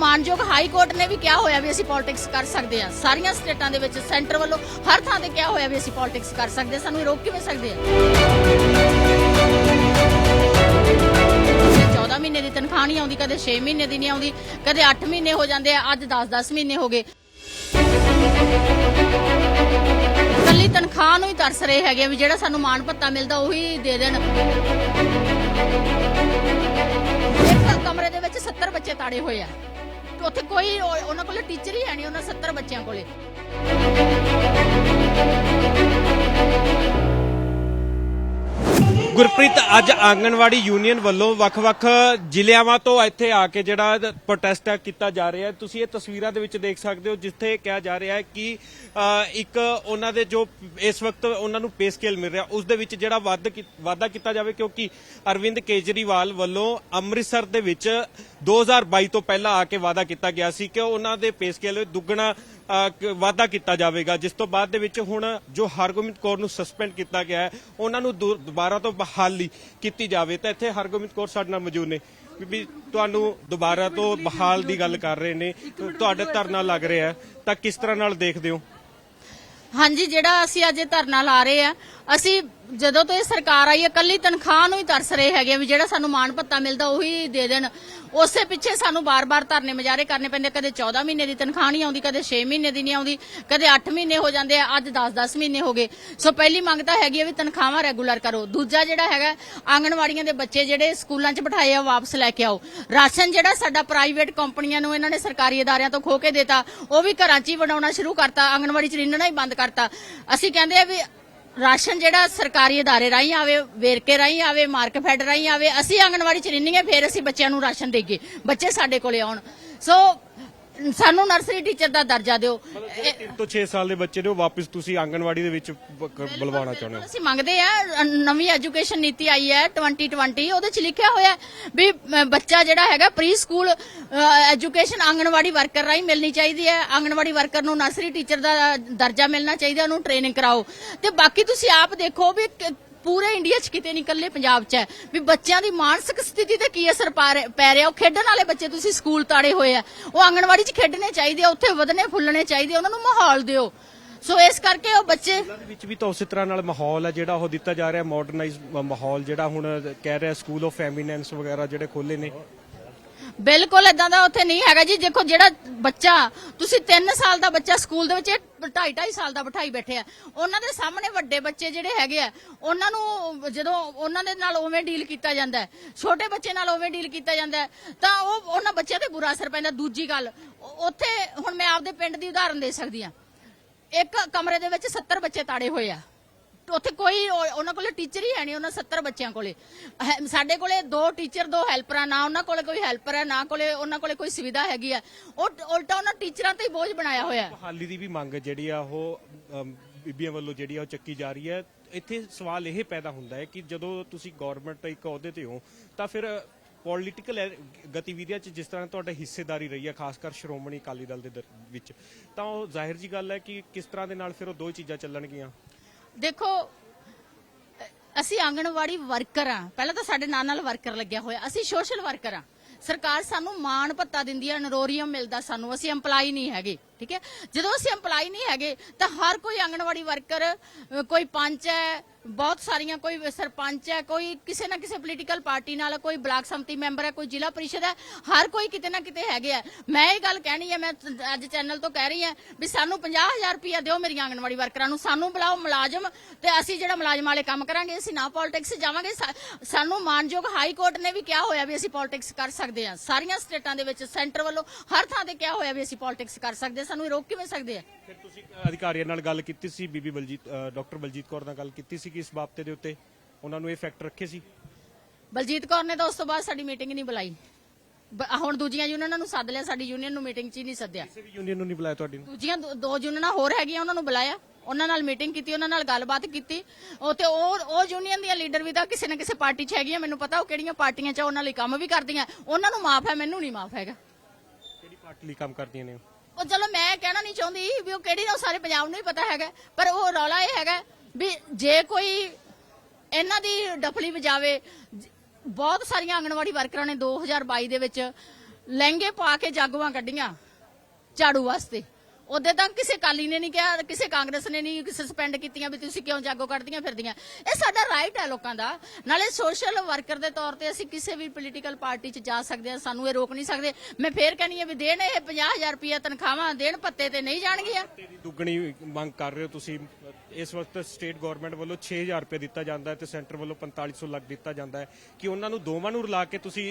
ਮਾਨਯੋਗ high court ਨੇ ਵੀ ਕਿਹਾ ਹੋਇਆ ਵੀ ਅਸੀਂ ਪੋਲਿਟਿਕਸ ਕਰ ਸਕਦੇ ਹਾਂ। ਸਾਰੀਆਂ ਸਟੇਟਾਂ ਦੇ ਵਿੱਚ ਸੈਂਟਰ ਵੱਲੋਂ ਹਰ ਥਾਂ ਤੇ ਕਿਹਾ ਹੋਇਆ ਵੀ ਅਸੀਂ ਪੋਲਿਟਿਕਸ ਕਰ ਸਕਦੇ ਹਾਂ। ਸਾਨੂੰ ਇਹ ਰੋਕ ਕਿਵੇਂ ਸਕਦੇ ਆ 14 ਮਹੀਨੇ ਦੀ ਤਨਖਾਹ ਨਹੀਂ ਆਉਂਦੀ, ਕਦੇ 6 ਮਹੀਨੇ ਦੀ ਨਹੀਂ ਆਉਂਦੀ, ਕਦੇ 8 ਮਹੀਨੇ ਹੋ ਜਾਂਦੇ ਆ, ਅੱਜ 10-10 ਮਹੀਨੇ ਹੋ ਗਏ। ਕੱਲੀ ਤਨਖਾਹ ਨੂੰ ਹੀ ਤਰਸ ਰਹੇ ਹੈਗੇ ਵੀ ਜਿਹੜਾ ਸਾਨੂੰ ਮਾਣ ਭੱਤਾ ਮਿਲਦਾ ਉਹੀ ਦੇ ਦੇਣ। ਕਮਰੇ ਦੇ ਵਿੱਚ 70 ਬੱਚੇ ਤਾੜੇ ਹੋਏ ਆ। ਤੇ ਉੱਥੇ ਕੋਈ ਉਹ- ਉਹਨਾਂ ਕੋਲੇ ਟੀਚਰ ਹੀ ਹੈ ਨਹੀਂ ਉਹਨਾਂ 70 ਬੱਚਿਆਂ ਕੋਲੇ। ਗੁਰਪ੍ਰੀਤ, ਅੱਜ ਆਂਗਣਵਾੜੀ ਯੂਨੀਅਨ ਵੱਲੋਂ ਵੱਖ-ਵੱਖ ਜ਼ਿਲ੍ਹਿਆਵਾਂ ਤੋਂ ਇੱਥੇ ਆ ਕੇ ਜਿਹੜਾ ਪ੍ਰੋਟੈਸਟ ਕੀਤਾ ਜਾ ਰਿਹਾ ਹੈ। ਤੁਸੀਂ ਇਹ ਤਸਵੀਰਾਂ ਦੇ ਵਿੱਚ ਦੇਖ ਸਕਦੇ ਹੋ ਜਿੱਥੇ ਕਿਹਾ ਜਾ ਰਿਹਾ ਹੈ ਕਿ ਇੱਕ ਉਹਨਾਂ ਦੇ ਜੋ ਇਸ ਵਕਤ ਉਹਨਾਂ ਨੂੰ ਪੇ ਸਕੇਲ ਮਿਲ ਰਿਹਾ, ਉਸ ਦੇ ਵਿੱਚ ਜਿਹੜਾ ਵੱਧ ਕੀ- ਵਾਧਾ ਕੀਤਾ ਜਾਵੇ ਕਿਉਂਕਿ ਅਰਵਿੰਦ ਕੇਜਰੀਵਾਲ ਵੱਲੋਂ ਅੰਮ੍ਰਿਤਸਰ ਦੇ ਵਿੱਚ 2022 ਤੋਂ ਪਹਿਲਾਂ ਆ ਕੇ ਵਾਅਦਾ ਕੀਤਾ ਗਿਆ ਸੀ ਕਿ ਉਹਨਾਂ ਦੇ ਪੇ ਸਕੇਲ ਦੁੱਗਣਾ ਵਾਅਦਾ ਕੀਤਾ ਜਾਵੇਗਾ, ਜਿਸ ਤੋਂ ਬਾਅਦ ਦੇ ਵਿੱਚ ਹੁਣ ਜੋ ਹਰਗੋਬਿੰਦ ਕੌਰ ਨੂੰ ਸਸਪੈਂਡ ਕੀਤਾ ਗਿਆ ਹੈ, ਉਹਨਾਂ ਨੂੰ ਦੁਬਾਰਾ ਤੋਂ ਬਹਾਲੀ ਕੀਤੀ ਜਾਵੇ, ਤਾਂ ਇੱਥੇ ਹਰਗੋਬਿੰਦ ਕੌਰ ਸਾਡੇ ਨਾਲ ਮੌਜੂਦ ਨੇ। ਬੀਬੀ ਤੁਹਾਨੂੰ ਦੁਬਾਰਾ ਤੋਂ ਬਹਾਲ ਦੀ ਗੱਲ ਕਰ ਰਹੇ ਨੇ, ਤੁਹਾਡਾ ਧਰਨਾ ਲੱਗ ਰਿਹਾ ਤਾਂ ਕਿਸ ਤਰ੍ਹਾਂ ਨਾਲ ਦੇਖਦੇ ਹੋ? ਹਾਂਜੀ, ਜਿਹੜਾ ਅਸੀਂ ਅੱਜ ਧਰਨਾ ਲਾ ਰਹੇ ਆ ਅਸੀਂ ਜਦੋਂ ਤੋਂ ਇਹ ਸਰਕਾਰ ਆਈ ਹੈ ਕੱਲੀ ਤਨਖਾਹ ਨੂੰ ਹੀ ਤਰਸ ਰਹੇ ਹੈਗੇ ਵੀ ਜਿਹੜਾ ਸਾਨੂੰ ਮਾਣ ਭੱਤਾ ਮਿਲਦਾ ਉਹੀ ਦੇ ਦੇਣ। ਉਸੇ ਪਿੱਛੇ ਸਾਨੂੰ ਬਾਰ-ਬਾਰ ਧਰਨੇ ਮੁਜ਼ਾਹਰੇ ਕਰਨੇ ਪੈਂਦੇ। ਕਦੇ 14 ਮਹੀਨੇ ਦੀ ਤਨਖਾਹ ਨਹੀਂ ਆਉਂਦੀ, ਕਦੇ 6 ਮਹੀਨੇ ਦੀ ਨਹੀਂ ਆਉਂਦੀ, ਕਦੇ 8 ਮਹੀਨੇ ਹੋ ਜਾਂਦੇ ਆ, ਅੱਜ 10-10 ਮਹੀਨੇ ਹੋ ਗਏ। ਸੋ ਪਹਿਲੀ ਮੰਗ ਤਾਂ ਹੈਗੀ ਆ ਵੀ ਤਨਖਾਹਾਂ ਰੈਗੂਲਰ ਕਰੋ। ਦੂਜਾ ਜਿਹੜਾ ਹੈਗਾ, ਆਂਗਣਵਾੜੀਆਂ ਦੇ ਬੱਚੇ ਜਿਹੜੇ ਸਕੂਲਾਂ 'ਚ ਬਿਠਾਏ ਆ ਵਾਪਸ ਲੈ ਕੇ ਆਓ। ਰਾਸ਼ਨ ਜਿਹੜਾ ਸਾਡਾ ਪ੍ਰਾਈਵੇਟ ਕੰਪਨੀਆਂ ਨੂੰ ਇਹਨਾਂ ਨੇ ਸਰਕਾਰੀ ਅਦਾਰਿਆਂ ਤੋਂ ਖੋ ਕੇ ਦਿੱਤਾ, ਉਹ ਵੀ ਘਰਾਂ 'ਚ ਹੀ ਬਣਾਉਣਾ ਸ਼ੁਰੂ ਕਰਤਾ, ਆਂਗਣਵਾੜੀ 'ਚ ਰਿੰਨਣਾ ਹੀ ਬੰਦ ਕਰਤਾ। ਅਸੀਂ ਕਹਿੰਦੇ ਆ ਵੀ ਰਾਸ਼ਨ ਜਿਹੜਾ ਸਰਕਾਰੀ ਅਦਾਰੇ ਰਾਹੀਂ ਆਵੇ, ਵੇਰਕੇ ਰਾਹੀਂ ਆਵੇ ਮਾਰਕਫੈਡ ਰਾਹੀਂ ਆਵੇ, ਅਸੀਂ ਆਂਗਣਵਾੜੀ ਚ ਰਹਿੰਦੇ ਹਾਂ, ਫਿਰ ਅਸੀਂ ਬੱਚਿਆਂ ਨੂੰ ਰਾਸ਼ਨ ਦੇਈਏ। ਬੱਚੇ ਸਾਡੇ ਕੋਲੇ ਆਉਣ। ਸੋ ਸਾਨੂੰ ਨਰਸਰੀ ਟੀਚਰ ਦਾ ਦਰਜਾ ਦਿਓ। ਇਹ- 3 ਤੋਂ 6 ਸਾਲ ਦੇ ਬੱਚੇ ਨੇ ਉਹ ਵਾਪਸ ਤੁਸੀਂ ਆਂਗਣਵਾੜੀ ਦੇ ਵਿੱਚ ਬ- ਕ- ਬੁਲਵਾਉਣਾ ਚਾਹੁੰਦੇ ਹੋ? ਅਸੀਂ ਮੰਗਦੇ ਆ ਨਵੀਂ ਐਜੂਕੇਸ਼ਨ ਨੀਤੀ ਆਈ ਹੈ 2020 ਉਹਦੇ ਚ ਲਿਖਿਆ ਹੋਇਆ ਹੈ ਵੀ ਅ, ਬੱਚਾ ਜਿਹੜਾ ਹੈਗਾ preschool education anganwadi worker ਰਾਹੀਂ ਮਿਲਣੀ ਚਾਹੀਦੀ ਹੈ। ਆਂਗਣਵਾੜੀ ਵਰਕਰ ਨੂੰ ਨਰਸਰੀ ਟੀਚਰ ਦਾ ਦਰਜਾ ਮਿਲਣਾ ਚਾਹੀਦਾ ਉਹਨੂੰ ਟ੍ਰੇਨਿੰਗ ਕਰਾਓ। ਤੇ ਬਾਕੀ ਤੁਸੀਂ ਆਪ ਦੇਖੋ ਵੀ ਕ- ਪੂਰੇ ਇੰਡੀਆ 'ਚ ਕਿਤੇ ਨਹੀਂ ਇਕੱਲੇ ਪੰਜਾਬ 'ਚ ਹੈ। ਵੀ ਬੱਚਿਆਂ ਦੀ ਮਾਨਸਿਕ ਸਥਿਤੀ ਤੇ ਕੀ ਅਸਰ ਪਾ ਰਿਹਾ- ਪੈ ਰਿਹਾ? ਉਹ ਖੇਡਣ ਵਾਲੇ ਬੱਚੇ ਤੁਸੀਂ ਸਕੂਲ ਤਾੜੇ ਹੋਏ ਆ। ਉਹ ਆਂਗਣਵਾੜੀ 'ਚ ਖੇਡਣੇ ਚਾਹੀਦੇ ਆ ਉੱਥੇ ਵਧਣੇ ਫੁੱਲਣੇ ਚਾਹੀਦੇ ਆ, ਉਹਨਾਂ ਨੂੰ ਮਾਹੌਲ ਦਿਓ। ਸੋ ਇਸ ਕਰਕੇ ਉਹ ਬੱਚੇ ਸਕੂਲਾਂ ਦੇ ਵਿੱਚ ਵੀ ਤਾਂ ਉਸੇ ਤਰ੍ਹਾਂ ਨਾਲ ਮਾਹੌਲ ਹੈ ਜਿਹੜਾ ਉਹ ਦਿੱਤਾ ਜਾ ਰਿਹਾ ਮਾਡਰਨਾਈਜ਼ ਮਾਹੌਲ ਜਿਹੜਾ ਹੁਣ ਕਹਿ ਰਿਹਾ ਸਕੂਲ ਆਫ ਫੈਮਿਨੈਂਸ ਵਗੈਰਾ ਜਿਹੜੇ ਖੋਲੇ ਨੇ। ਬਿਲਕੁਲ ਇਦਾਂ ਦਾ ਉੱਥੇ ਨਹੀਂ ਹੈਗਾ ਜੀ। ਦੇਖੋ ਜਿਹੜਾ ਬੱਚਾ, ਤੁਸੀਂ 3 ਸਾਲ ਦਾ ਬੱਚਾ ਸਕੂਲ ਦੇ ਵਿੱਚ 2.5 2.5 ਸਾਲ ਦਾ ਬਿਠਾਈ ਬੈਠੇ ਆ। ਉਹਨਾਂ ਦੇ ਸਾਹਮਣੇ ਵੱਡੇ ਬੱਚੇ ਜਿਹੜੇ ਹੈਗੇ ਆ, ਉਹਨਾਂ ਨੂੰ ਜਦੋਂ ਉਹਨਾਂ ਦੇ ਨਾਲ ਉਵੇਂ ਡੀਲ ਕੀਤਾ ਜਾਂਦਾ ਛੋਟੇ ਬੱਚੇ ਨਾਲ ਉਵੇਂ ਡੀਲ ਕੀਤਾ ਜਾਂਦਾ ਤਾਂ ਉਹ ਉਹਨਾਂ ਬੱਚਿਆਂ ਤੇ ਬੁਰਾ ਅਸਰ ਪੈਂਦਾ। ਦੂਜੀ ਗੱਲ ਉੱਥੇ ਹੁਣ ਮੈਂ ਆਪਦੇ ਪਿੰਡ ਦੀ ਉਦਾਹਰਨ ਦੇ ਸਕਦੀ ਆ ਇੱਕ ਕਮਰੇ ਦੇ ਵਿੱਚ 70 ਬੱਚੇ ਤਾੜੇ ਹੋਏ ਆ। ਉੱਥੇ ਕੋਈ ਉਹ- ਉਹਨਾਂ ਕੋਲੇ ਟੀਚਰ ਹੀ ਹੈ ਨਹੀਂ ਉਹਨਾਂ 70 ਬੱਚਿਆਂ ਕੋਲੇ। ਹੈ- ਸਾਡੇ ਕੋਲੇ ਦੋ ਟੀਚਰ ਦੋ ਹੈਲਪਰਾਂ ਨਾ ਉਹਨਾਂ ਕੋਲੇ ਕੋਈ ਹੈਲਪਰ ਹੈ ਨਾ ਕੋਲੇ ਉਹਨਾਂ ਕੋਲੇ ਕੋਈ ਸੁਵਿਧਾ ਹੈਗੀ ਆ। ਉਹ ਉਲਟਾ ਉਹਨਾਂ ਟੀਚਰਾਂ ਤੇ ਹੀ ਬੋਝ ਬਣਾਇਆ ਹੋਇਆ ਹੈ। ਬਹਾਲੀ ਦੀ ਵੀ ਮੰਗ ਜਿਹੜੀ ਆ ਉਹ ਅਮ, ਬੀਬੀਆਂ ਵੱਲੋਂ ਜਿਹੜੀ ਆ ਉਹ ਚੱਕੀ ਜਾ ਰਹੀ ਹੈ। ਇੱਥੇ ਸਵਾਲ ਇਹ ਪੈਦਾ ਹੁੰਦਾ ਹੈ ਕਿ ਜਦੋਂ ਤੁਸੀਂ ਗਵਰਨਮੈਂਟ ਇੱਕ ਅਹੁਦੇ ਤੇ ਹੋ ਤਾਂ ਫਿਰ ਪੋਲਿਟੀਕਲ ਗਤੀਵਿਧੀਆਂ 'ਚ ਜਿਸ ਤਰ੍ਹਾਂ ਤੁਹਾਡੀ ਹਿੱਸੇਦਾਰੀ ਰਹੀ ਹੈ ਖਾਸ ਕਰ ਸ਼੍ਰੋਮਣੀ ਅਕਾਲੀ ਦਲ ਦੇ ਦਰ- ਵਿੱਚ ਤਾਂ ਉਹ ਜ਼ਾਹਿਰ ਜੀ ਗੱਲ ਹੈ ਕਿ ਕਿਸ ਤਰ੍ਹਾਂ ਦੇ ਨਾਲ ਫਿਰ ਉਹ ਦੋ ਚੀਜ਼ਾਂ ਚੱਲਣਗੀਆਂ? ਦੇਖੋ, ਅਸੀਂ ਆਂਗਣਵਾੜੀ ਵਰਕਰ ਆ ਪਹਿਲਾਂ ਤਾਂ ਸਾਡੇ ਨਾਲ ਨਾਲ ਵਰਕਰ ਲੱਗਿਆ ਹੋਇਆ। ਅਸੀਂ ਸੋਸ਼ਲ ਵਰਕਰ ਆ ਸਰਕਾਰ ਸਾਨੂੰ ਮਾਣ ਭੱਤਾ ਦਿੰਦੀ ਹੈ ਨਰੋਰੀਅਮ ਮਿਲਦਾ ਸਾਨੂੰ। ਅਸੀਂ EMPLOYE ਨਹੀਂ ਹੈਗੇ, ਠੀਕ ਹੈ? ਜਦੋਂ ਅਸੀਂ EMPLOYE ਨਹੀਂ ਹੈਗੇ, ਤਾਂ ਹਰ ਕੋਈ ਆਂਗਣਵਾੜੀ ਵਰਕਰ ਕੋਈ ਪੰਚ ਹੈ ਬਹੁਤ ਸਾਰੀਆਂ ਕੋਈ ਸਰਪੰਚ ਹੈ, ਕੋਈ ਕਿਸੇ ਨਾ ਕਿਸੇ ਪੋਲੀਟੀਕਲ ਪਾਰਟੀ ਨਾਲ ਕੋਈ ਬਲਾਕ ਸੰਮਤੀ ਮੈਂਬਰ ਹੈ, ਕੋਈ ਜ਼ਿਲ੍ਹਾ ਪਰਿਸ਼ਦ ਹੈ, ਹਰ ਕੋਈ ਕਿਤੇ ਨਾ ਕਿਤੇ ਹੈਗੇ ਆ ਮੈਂ ਇਹ ਗੱਲ ਕਹਿਣੀ ਹੈ, ਮੈਂ ਅੱਜ ਚੈਨਲ ਤੋਂ ਕਹਿ ਰਹੀ ਹਾਂ ਵੀ ਸਾਨੂੰ 50000 ਰੁਪਇਆ ਦਿਓ ਮੇਰੀਆਂ ਆਂਗਣਵਾੜੀ ਵਰਕਰਾਂ ਨੂੰ। ਸਾਨੂੰ ਬੁਲਾਓ ਮੁਲਾਜ਼ਮ ਤੇ ਅਸੀਂ ਜਿਹੜਾ ਮੁਲਾਜ਼ਮ ਵਾਲੇ ਕੰਮ ਕਰਾਂਗੇ, ਅਸੀਂ ਨਾ ਪੋਲਿਟਿਕਸ ਜਾਵਾਂਗੇ। ਸਾ- ਸਾਨੂੰ ਮਾਨਯੋਗ ਹਾਈ ਕੋਰਟ ਨੇ ਵੀ ਕਿਹਾ ਹੋਇਆ ਵੀ ਅਸੀਂ ਪੋਲਿਟਿਕਸ ਕਰ ਸਕਦੇ ਹਾਂ। ਸਾਰੀਆਂ ਸਟੇਟਾਂ ਦੇ ਵਿੱਚ ਸੈਂਟਰ ਵੱਲੋਂ ਹਰ ਥਾਂ ਤੇ ਕਿਹਾ ਹੋਇਆ ਵੀ ਅਸੀਂ ਪੋਲਿਟਿਕਸ ਕਰ ਸਕਦੇ ਹਾਂ। ਸਾਨੂੰ ਇਹ ਰੋਕ ਕਿਵੇਂ ਸਕਦੇ ਆ ਫਿਰ ਤੁਸੀਂ ਅਧਿਕਾਰੀਆਂ ਨਾਲ ਗੱਲ ਕੀਤੀ ਸੀ, ਬੀਬੀ ਬਲਜੀਤ ਡਾਕਟਰ ਬਲਜੀਤ ਕੌਰ ਨਾਲ ਗੱਲ ਕੀਤੀ ਸੀ। ਕਿ ਇਸ ਬਾਬਤੇ ਦੇ ਉੱਤੇ ਉਹਨਾਂ ਨੂੰ ਇਹ ਫੈਕਟ ਰੱਖੇ ਸੀ? ਬਲਜੀਤ ਕੌਰ ਨੇ ਤਾਂ ਉਸ ਤੋਂ ਬਾਅਦ ਸਾਡੀ ਮੀਟਿੰਗ ਨਹੀਂ ਬੁਲਾਈ। ਬ- ਹੁਣ ਦੂਜੀਆਂ ਯੂਨੀਅਨਾਂ ਨੂੰ ਸੱਦ ਲਿਆ ਸਾਡੀ ਯੂਨੀਅਨ ਨੂੰ ਮੀਟਿੰਗ 'ਚ ਹੀ ਨਹੀਂ ਸੱਦਿਆ। ਕਿਸੇ ਵੀ ਯੂਨੀਅਨ ਨੂੰ ਨਹੀਂ ਬੁਲਾਇਆ ਤੁਹਾਡੀ ਨੂੰ? ਦੂਜੀਆਂ ਦੋ- ਦੋ ਯੂਨੀਅਨਾਂ ਹੋਰ ਹੈਗੀਆਂ ਉਹਨਾਂ ਨੂੰ ਬੁਲਾਇਆ। ਉਹਨਾਂ ਨਾਲ ਮੀਟਿੰਗ ਕੀਤੀ ਉਹਨਾਂ ਨਾਲ ਗੱਲਬਾਤ ਕੀਤੀ। ਉਹ ਤੇ ਉਹ ਉਹ ਯੂਨੀਅਨ ਦੀਆਂ ਲੀਡਰ ਵੀ ਤਾਂ ਕਿਸੇ ਨਾ ਕਿਸੇ ਪਾਰਟੀ 'ਚ ਹੈਗੀਆਂ ਮੈਨੂੰ ਪਤਾ ਉਹ ਕਿਹੜੀਆਂ ਪਾਰਟੀਆਂ 'ਚ ਉਹਨਾਂ ਲਈ ਕੰਮ ਵੀ ਕਰਦੀਆਂ। ਉਹਨਾਂ ਨੂੰ ਮਾਫ ਹੈ ਮੈਨੂੰ ਨਹੀਂ ਮਾਫ ਹੈਗਾ। ਕਿਹੜੀ ਪਾਰਟੀ ਲਈ ਕੰਮ ਕਰਦੀਆਂ ਨੇ ਉਹ? ਉਹ ਚਲੋ ਮੈਂ ਕਹਿਣਾ ਨਹੀਂ ਚਾਹੁੰਦੀ ਵੀ ਉਹ ਕਿਹੜੀ ਨੇ ਉਹ ਸਾਰੇ ਪੰਜਾਬ ਨੂੰ ਹੀ ਪਤਾ ਹੈਗਾ। ਪਰ ਉਹ ਰੌਲਾ ਇਹ ਹੈਗਾ ਵੀ ਜੇ ਕੋਈ ਇਹਨਾਂ ਦੀ ਡਫਲੀ ਵਜਾਵੇ ਬਹੁਤ ਸਾਰੀਆਂ ਆਂਗਣਵਾੜੀ ਵਰਕਰਾਂ ਨੇ 2022 ਦੇ ਵਿੱਚ ਲਹਿੰਗੇ ਪਾ ਕੇ ਜਾਗੋਆਂ ਕੱਢੀਆਂ ਝਾੜੂ ਵਾਸਤੇ। ਉਹਦੇ ਤਾਂ ਕਿਸੇ ਕਾਲੀ ਨੇ ਨਹੀਂ ਕਿਹਾ ਕਿਸੇ ਕਾਂਗਰਸ ਨੇ ਨਹੀਂ ਸਸਪੈਂਡ ਕੀਤੀਆਂ ਵੀ ਤੁਸੀਂ ਕਿਉਂ ਜਾਗੋ ਕੱਢਦੀਆਂ ਫਿਰਦੀਆਂ। ਇਹ ਸਾਡਾ ਰਾਈਟ ਹੈ ਲੋਕਾਂ ਦਾ। ਨਾਲੇ ਸੋਸ਼ਲ ਵਰਕਰ ਦੇ ਤੌਰ ਤੇ ਅਸੀਂ ਕਿਸੇ ਵੀ ਪੋਲੀਟੀਕਲ ਪਾਰਟੀ 'ਚ ਜਾ ਸਕਦੇ ਹਾਂ ਸਾਨੂੰ ਇਹ ਰੋਕ ਨਹੀਂ ਸਕਦੇ। ਮੈਂ ਫੇਰ ਕਹਿੰਨੀ ਆ ਵੀ ਦੇਣ ਇਹ 50000 ਰੁਪਏ ਤਨਖਾਹਾਂ ਦੇਣ ਪੱਤੇ ਤੇ ਨਹੀਂ ਜਾਣਗੀਆਂ। ਦੁੱਗਣੀ ਮੰਗ ਕਰ ਰਹੇ ਹੋ ਤੁਸੀਂ। ਇਸ ਵਕਤ ਸਟੇਟ ਗਵਰਨਮੈਂਟ ਵੱਲੋਂ 6000 ਰੁਪਏ ਦਿੱਤਾ ਜਾਂਦਾ ਹੈ ਤੇ ਸੈਂਟਰ ਵੱਲੋਂ 4500 ਲੱਖ ਦਿੱਤਾ ਜਾਂਦਾ ਹੈ। ਕਿ ਉਹਨਾਂ ਨੂੰ ਦੋਵਾਂ ਨੂੰ ਰਲਾ ਕੇ ਤੁਸੀਂ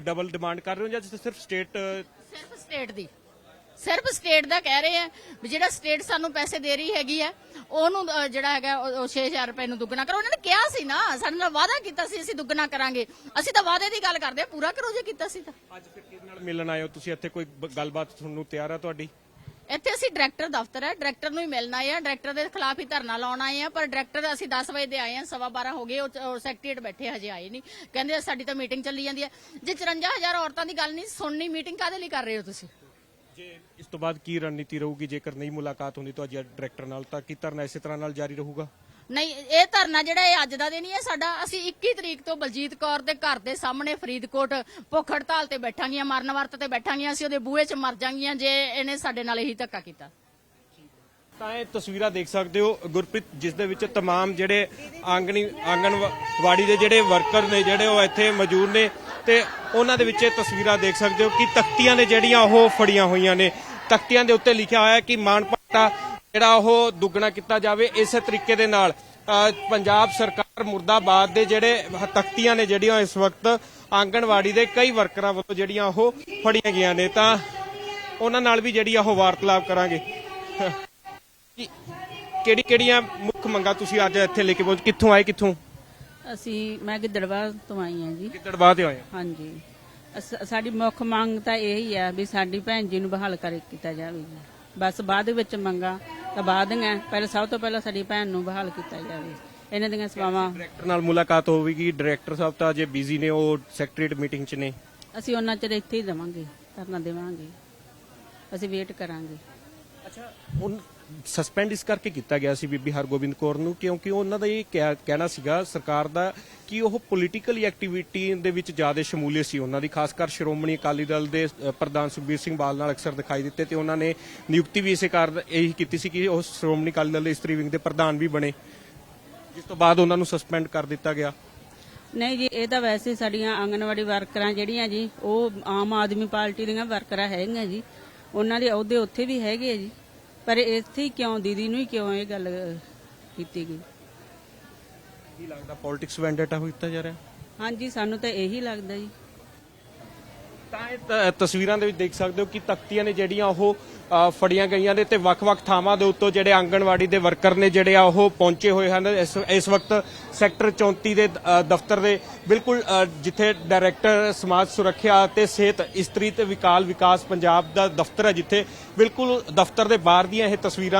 ਡਬਲ ਡਿਮਾਂਡ ਕਰ ਰਹੇ ਹੋ ਜਾਂ ਸਿਰਫ ਸਟੇਟ ਸਿਰਫ ਸਟੇਟ ਦੀ? ਸਿਰਫ ਸਟੇਟ ਦਾ ਕਹਿ ਰਹੇ ਆ ਵੀ ਜਿਹੜਾ ਸਟੇਟ ਸਾਨੂੰ ਪੈਸੇ ਦੇ ਰਹੀ ਹੈਗੀ ਆ ਉਹਨੂੰ ਅਹ, ਜਿਹੜਾ ਹੈਗਾ ਉਹ ਉਹ 6000 ਰੁਪਏ ਨੂੰ ਦੁੱਗਣਾ ਕਰੋ। ਉਹਨਾਂ ਨੇ ਕਿਹਾ ਸੀ ਨਾ ਸਾਡੇ ਨਾਲ ਵਾਅਦਾ ਕੀਤਾ ਸੀ ਅਸੀਂ ਦੁੱਗਣਾ ਕਰਾਂਗੇ। ਅਸੀਂ ਤਾਂ ਵਾਅਦੇ ਦੀ ਗੱਲ ਕਰਦੇ ਆ ਪੂਰਾ ਕਰੋ ਜੇ ਕੀਤਾ ਸੀ ਤਾਂ। ਅੱਜ ਫਿਰ ਕਿਸ ਨਾਲ ਮਿਲਣ ਆਏ ਹੋ? ਤੁਸੀਂ ਇੱਥੇ ਕੋਈ ਬ- ਗੱਲਬਾਤ ਤੁਹਾਨੂੰ ਤਿਆਰ ਆ ਤੁਹਾਡੀ? ਇੱਥੇ ਅਸੀਂ ਡਾਇਰੈਕਟਰ ਦਫ਼ਤਰ ਹੈ ਡਾਇਰੈਕਟਰ ਨੂੰ ਹੀ ਮਿਲਣ ਆਏ ਆ। ਡਾਇਰੈਕਟਰ ਦੇ ਖਿਲਾਫ ਹੀ ਧਰਨਾ ਲਾਉਣ ਆਏ ਆ ਪਰ ਡਾਇਰੈਕਟਰ ਅਸੀਂ 10 ਵਜੇ ਦੇ ਆਏ ਆ ਸਵਾ 12 ਹੋ ਗਏ ਉਹ ਸੈਕਟਰੀਏਟ ਬੈਠੇ ਹਜੇ ਆਏ ਨਹੀਂ। ਕਹਿੰਦੇ ਸਾਡੀ ਤਾਂ ਮੀਟਿੰਗ ਚੱਲੀ ਜਾਂਦੀ ਹੈ ਜੇ 54000 ਔਰਤਾਂ ਦੀ ਗੱਲ ਨਹੀਂ ਸੁਣਨੀ ਮੀਟਿੰਗ ਕਾਦੇ ਲਈ ਕਰ ਰਹੇ ਹੋ ਤੁਸੀਂ? ਜੇ ਇਸ ਤੋਂ ਬਾਅਦ ਕੀ ਰਣਨੀਤੀ ਰਹੂਗੀ? ਜੇਕਰ ਨਹੀਂ ਮੁਲਾਕਾਤ ਹੁੰਦੀ ਤੁਹਾਡੀ ਡਾਇਰੈਕਟਰ ਨਾਲ ਤਾਂ ਕੀ ਧਰਨਾ ਇਸੇ ਤਰ੍ਹਾਂ ਨਾਲ ਜਾਰੀ ਰਹੂਗਾ? ਨਹੀਂ ਇਹ ਧਰਨਾ ਜਿਹੜਾ ਇਹ ਅੱਜ ਦਾ ਦਿਨ ਹੀ ਹੈ। ਸਾਡਾ ਅਸੀਂ 21 ਤਰੀਕ ਤੋਂ ਬਲਜੀਤ ਕੌਰ ਦੇ ਘਰ ਦੇ ਸਾਹਮਣੇ ਫਰੀਦਕੋਟ ਭੁੱਖ ਹੜਤਾਲ ਤੇ ਬੈਠਾਂਗੀਆਂ ਮਰਨ ਵਰਤ ਤੇ ਬੈਠਾਂਗੀਆਂ। ਅਸੀਂ ਉਹਦੇ ਬੂਹੇ 'ਚ ਮਰ ਜਾਾਂਗੀਆਂ ਜੇ ਇਹਨੇ ਸਾਡੇ ਨਾਲ ਇਹੀ ਧੱਕਾ ਕੀਤਾ। ਤਾਂ ਇਹ ਤਸਵੀਰਾਂ ਦੇਖ ਸਕਦੇ ਹੋ ਗੁਰਪ੍ਰੀਤ ਜਿਸ ਦੇ ਵਿੱਚ ਤਮਾਮ ਜਿਹੜੇ ਆਂਗਣੀ ਆਂਗਣਵਾੜੀ ਦੇ ਜਿਹੜੇ ਵਰਕਰ ਨੇ ਜਿਹੜੇ ਉਹ ਇੱਥੇ ਮੌਜੂਦ ਨੇ। ਤੇ ਉਹਨਾਂ ਦੇ ਵਿੱਚ ਇਹ ਤਸਵੀਰਾਂ ਦੇਖ ਸਕਦੇ ਹੋ ਕਿ ਤਖਤੀਆਂ ਨੇ ਜਿਹੜੀਆਂ ਉਹ ਫੜੀਆਂ ਹੋਈਆਂ ਨੇ। ਤਖਤੀਆਂ ਦੇ ਉੱਤੇ ਲਿਖਿਆ ਹੋਇਆ ਹੈ ਕਿ ਮਾਨ ਭੱਤਾ ਜਿਹੜਾ ਉਹ ਦੁੱਗਣਾ ਕੀਤਾ ਜਾਵੇ। ਇਸੇ ਤਰੀਕੇ ਦੇ ਨਾਲ ਪੰਜਾਬ ਸਰਕਾਰ ਮੁਰਦਾਬਾਦ ਦੇ ਜਿਹੜੇ ਤਖਤੀਆਂ ਨੇ ਜਿਹੜੀਆਂ ਇਸ ਵਕਤ ਆਂਗਣਵਾੜੀ ਦੇ ਕਈ ਵਰਕਰਾਂ ਵੱਲੋਂ ਜਿਹੜੀਆਂ ਉਹ ਫੜੀਆਂ ਗਈਆਂ ਨੇ। ਤਾਂ ਉਹਨਾਂ ਨਾਲ ਵੀ ਜਿਹੜੀ ਆ ਉਹ ਵਾਰਤਾਲਾਪ ਕਰਾਂਗੇ। ਕਿਹੜੀ ਕਿਹੜੀਆਂ ਮੁੱਖ ਮੰਗਾਂ ਤੁਸੀਂ ਅੱਜ ਇੱਥੇ ਲੈ ਕੇ ਪਹੁੰਚ ਕਿੱਥੋਂ ਆਏ, ਕਿੱਥੋਂ? ਅਸੀਂ ਮੈਂ ਗਿੱਦੜਬਾਹ ਤੋਂ ਆਈ ਹਾਂ ਜੀ। ਕਿੱਦੜਬਾਹ ਤੇ ਆਏ ਹੋ? ਹਾਂਜੀ। ਅਸ- ਸਾਡੀ ਮੁੱਖ ਮੰਗ ਤਾਂ ਇਹੀ ਆ ਵੀ ਸਾਡੀ ਭੈਣ ਜੀ ਨੂੰ ਬਹਾਲ ਕਰ ਕੀਤਾ ਜਾਵੇ ਜੀ। ਬਸ ਬਾਅਦ ਵਿੱਚ ਮੰਗਾ ਤਾਂ ਬਾਅਦ ਦੀਆਂ ਪਹਿਲਾਂ ਸਭ ਤੋਂ ਪਹਿਲਾਂ ਸਾਡੀ ਭੈਣ ਨੂੰ ਬਹਾਲ ਕੀਤਾ ਜਾਵੇ। ਇਹਨਾਂ ਦੀਆਂ ਸੇਵਾਵਾਂ ਡਾਇਰੈਕਟਰ ਨਾਲ ਮੁਲਾਕਾਤ ਹੋਵੇਗੀ। ਡਾਇਰੈਕਟਰ ਸਾਹਿਬ ਤਾਂ ਅਜੇ ਬਿਜ਼ੀ ਨੇ ਉਹ ਸੈਕਟਰੀਏਟ ਮੀਟਿੰਗ 'ਚ ਨੇ। ਅਸੀਂ ਉਹਨਾਂ ਚਿਰ ਇੱਥੇ ਹੀ ਦੇਵਾਂਗੇ ਧਰਨਾ ਦੇਵਾਂਗੇ। ਅਸੀਂ ਵੇਟ ਕਰਾਂਗੇ। ਅੱਛਾ। ਉਹ ਸਸਪੈਂਡ ਇਸ ਕਰਕੇ ਕੀਤਾ ਗਿਆ ਸੀ ਬੀਬੀ ਹਰਗੋਬਿੰਦ ਕੌਰ ਨੂੰ ਕਿਉਂਕਿ ਉਹਨਾਂ ਦਾ ਇਹ ਕਿਹਾ- ਕਹਿਣਾ ਸੀਗਾ ਸਰਕਾਰ ਦਾ ਕਿ ਉਹ ਪੋਲੀਟੀਕਲ ਐਕਟੀਵਿਟੀ ਦੇ ਵਿੱਚ ਜ਼ਿਆਦਾ ਸ਼ਮੂਲੀਅਤ ਸੀ। ਉਹਨਾਂ ਦੀ ਖਾਸ ਕਰ ਸ਼੍ਰੋਮਣੀ ਅਕਾਲੀ ਦਲ ਦੇ ਅ, ਪ੍ਰਧਾਨ ਸੁਖਬੀਰ ਸਿੰਘ ਬਾਦਲ ਨਾਲ ਅਕਸਰ ਦਿਖਾਈ ਦਿੱਤੇ ਤੇ ਉਹਨਾਂ ਨੇ ਨਿਯੁਕਤੀ ਵੀ ਇਸੇ ਕਾਰਨ ਇਹੀ ਕੀਤੀ ਸੀ ਕਿ ਉਹ ਸ਼੍ਰੋਮਣੀ ਅਕਾਲੀ ਦਲ ਦੇ ਇਸਤਰੀ ਵਿੰਗ ਦੇ ਪ੍ਰਧਾਨ ਵੀ ਬਣੇ। ਜਿਸ ਤੋਂ ਬਾਅਦ ਉਹਨਾਂ ਨੂੰ ਸਸਪੈਂਡ ਕਰ ਦਿੱਤਾ ਗਿਆ। ਨਹੀਂ ਜੀ ਇਹ ਤਾਂ ਵੈਸੇ ਸਾਡੀਆਂ ਆਂਗਣਵਾੜੀ ਵਰਕਰਾਂ ਜਿਹੜੀਆਂ ਜੀ ਉਹ ਆਮ ਆਦਮੀ ਪਾਰਟੀ ਦੀਆਂ ਵਰਕਰਾਂ ਹੈਗੀਆਂ ਜੀ। ਉਹਨਾਂ ਦੇ ਅਹੁਦੇ ਉੱਥੇ ਵੀ ਹੈਗੇ ਆ ਜੀ। ਪਰ ਇੱਥੇ ਹੀ ਕਿਉਂ ਦੀਦੀ ਨੂੰ ਹੀ ਕਿਉਂ ਇਹ ਗੱਲ ਕੀਤੀ ਗਈ? ਕੀ ਲੱਗਦਾ ਪੋਲਿਟਿਕਸ ਵੈਂਡੇਟਾ ਕੀਤਾ ਜਾ ਰਿਹਾ? ਹਾਂਜੀ ਸਾਨੂੰ ਤਾਂ ਇਹੀ ਲੱਗਦਾ ਜੀ। ਤਾਂ ਇਹ ਤ- ਤਸਵੀਰਾਂ ਦੇ ਵਿੱਚ ਦੇਖ ਸਕਦੇ ਹੋ ਕਿ ਤਖਤੀਆਂ ਨੇ ਜਿਹੜੀਆਂ ਉਹ ਅ, ਫੜੀਆਂ ਗਈਆਂ ਨੇ ਤੇ ਵੱਖ-ਵੱਖ ਥਾਵਾਂ ਦੇ ਉੱਤੋਂ ਜਿਹੜੇ ਆਂਗਣਵਾੜੀ ਦੇ ਵਰਕਰ ਨੇ ਜਿਹੜੇ ਆ ਉਹ ਪਹੁੰਚੇ ਹੋਏ ਹਨ। ਇਸ ਇਸ ਵਕਤ ਸੈਕਟਰ 34 ਦੇ ਅ, ਦਫ਼ਤਰ ਦੇ ਬਿਲਕੁਲ ਅ, ਜਿੱਥੇ ਡਾਇਰੈਕਟਰ ਸਮਾਜ ਸੁਰੱਖਿਆ ਤੇ ਸਿਹਤ ਇਸਤਰੀ ਤੇ ਵਿਕਾਲ ਵਿਕਾਸ ਪੰਜਾਬ ਦਾ ਦਫ਼ਤਰ ਹੈ ਜਿੱਥੇ ਬਿਲਕੁਲ ਦਫ਼ਤਰ ਦੇ ਬਾਹਰ ਦੀਆਂ ਇਹ ਤਸਵੀਰਾਂ ਨੇ